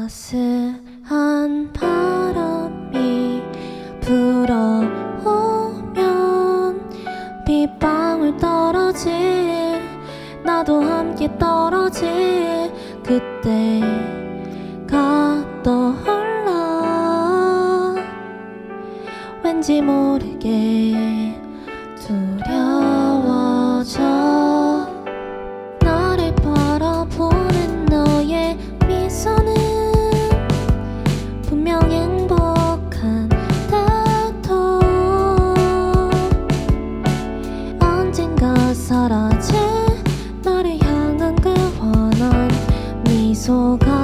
따스한 바람이 불어오면 빗방울 떨어질 나도 함께 떨어질 그때가 떠올라. 왠지 모르게 사라진 나를 향한 그 환한 미소가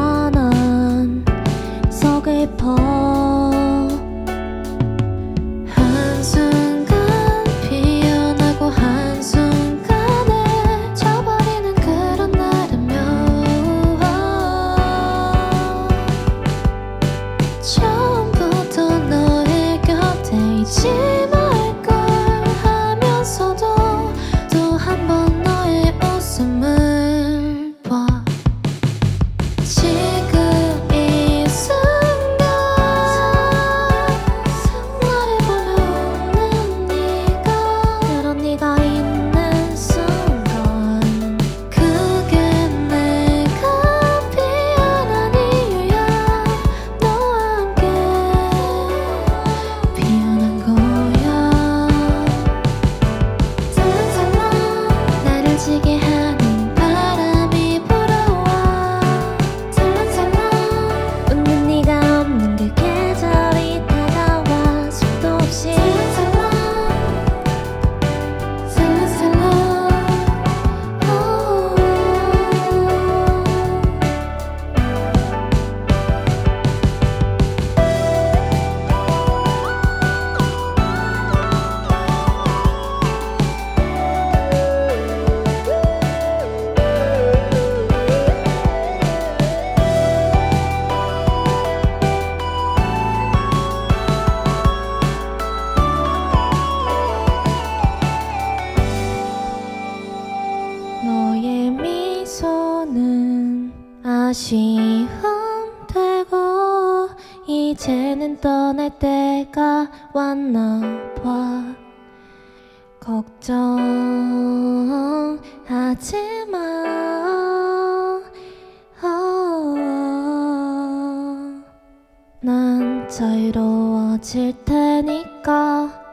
아쉬움 되고 이제는 떠날 때가 왔나 봐. 걱정하지 마난 아, 자유로워질 테니까.